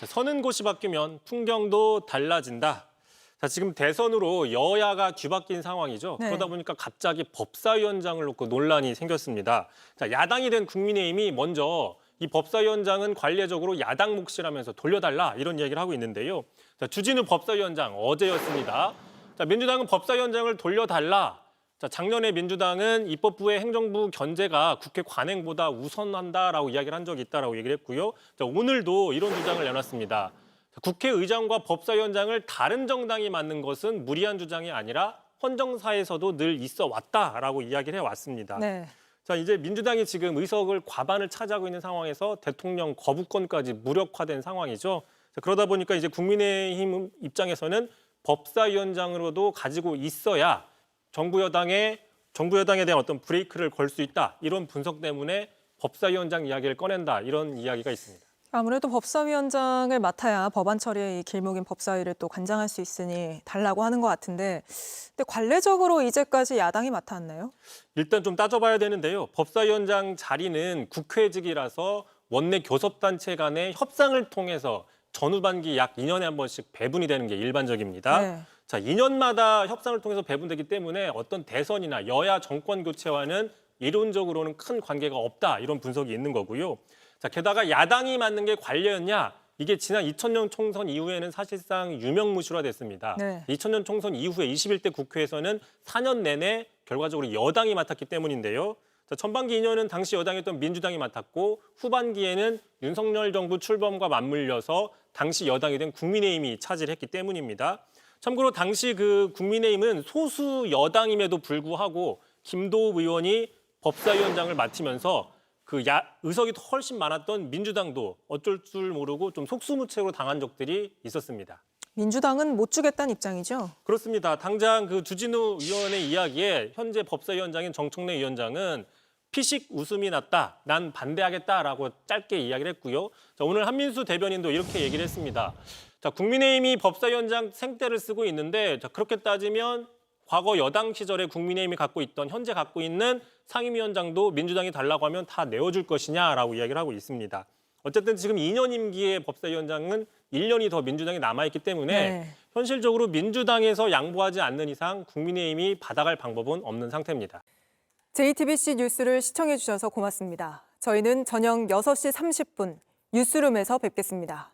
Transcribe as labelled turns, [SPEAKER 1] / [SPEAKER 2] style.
[SPEAKER 1] 자, 서는 곳이 바뀌면 풍경도 달라진다. 자, 지금 대선으로 여야가 뒤바뀐 상황이죠.
[SPEAKER 2] 네.
[SPEAKER 1] 그러다 보니까 갑자기 법사위원장을 놓고 논란이 생겼습니다. 자, 야당이 된 국민의힘이 먼저 이 법사위원장은 관례적으로 야당 몫이라면서 돌려달라 이런 얘기를 하고 있는데요. 자, 주진우 법사위원장 어제였습니다. 자, 민주당은 법사위원장을 돌려달라. 자, 작년에 민주당은 입법부의 행정부 견제가 국회 관행보다 우선한다라고 이야기를 한 적이 있다라고 얘기를 했고요. 자, 오늘도 이런 주장을 내놨습니다. 자, 국회의장과 법사위원장을 다른 정당이 맡는 것은 무리한 주장이 아니라 헌정사에서도 늘 있어 왔다라고 이야기를 해왔습니다.
[SPEAKER 2] 네.
[SPEAKER 1] 자 이제 민주당이 지금 의석을 과반을 차지하고 있는 상황에서 대통령 거부권까지 무력화된 상황이죠. 자, 그러다 보니까 이제 국민의힘 입장에서는 법사위원장으로도 가지고 있어야 정부 여당에 정부 여당에 대한 어떤 브레이크를 걸 수 있다 이런 분석 때문에 법사위원장 이야기를 꺼낸다 이런 이야기가 있습니다.
[SPEAKER 2] 아무래도 법사위원장을 맡아야 법안 처리에 이 길목인 법사위를 또 관장할 수 있으니 달라고 하는 것 같은데, 근데 관례적으로 이제까지 야당이 맡아왔나요?
[SPEAKER 1] 일단 좀 따져봐야 되는데요. 법사위원장 자리는 국회직이라서 원내 교섭단체 간의 협상을 통해서 전후반기 약 2년에 한 번씩 배분이 되는 게 일반적입니다.
[SPEAKER 2] 네.
[SPEAKER 1] 자, 2년마다 협상을 통해서 배분되기 때문에 어떤 대선이나 여야 정권 교체와는 이론적으로는 큰 관계가 없다 이런 분석이 있는 거고요. 자, 게다가 야당이 맡는 게 관례였냐? 이게 지난 2000년 총선 이후에는 사실상 유명무실화 됐습니다.
[SPEAKER 2] 네.
[SPEAKER 1] 2000년 총선 이후에 21대 국회에서는 4년 내내 결과적으로 여당이 맡았기 때문인데요. 자, 전반기 2년은 당시 여당이었던 민주당이 맡았고 후반기에는 윤석열 정부 출범과 맞물려서 당시 여당이 된 국민의힘이 차지를 했기 때문입니다. 참고로 당시 그 국민의힘은 소수 여당임에도 불구하고 김도읍 의원이 법사위원장을 맡으면서 그 야, 의석이 훨씬 많았던 민주당도 어쩔 줄 모르고 좀 속수무책으로 당한 적들이 있었습니다.
[SPEAKER 2] 민주당은 못 주겠다는 입장이죠.
[SPEAKER 1] 그렇습니다. 당장 그 주진우 위원의 이야기에 현재 법사위원장인 정청래 위원장은 피식 웃음이 났다. 난 반대하겠다라고 짧게 이야기를 했고요. 자, 오늘 한민수 대변인도 이렇게 얘기를 했습니다. 자, 국민의힘이 법사위원장 생떼를 쓰고 있는데 자, 그렇게 따지면 과거 여당 시절에 국민의힘이 갖고 있던 현재 갖고 있는 상임위원장도 민주당이 달라고 하면 다 내어줄 것이냐라고 이야기를 하고 있습니다. 어쨌든 지금 2년 임기의 법사위원장은 1년이 더 민주당이 남아있기 때문에
[SPEAKER 2] 네.
[SPEAKER 1] 현실적으로 민주당에서 양보하지 않는 이상 국민의힘이 받아갈 방법은 없는 상태입니다.
[SPEAKER 2] JTBC 뉴스를 시청해 주셔서 고맙습니다. 저희는 저녁 6시 30분 뉴스룸에서 뵙겠습니다.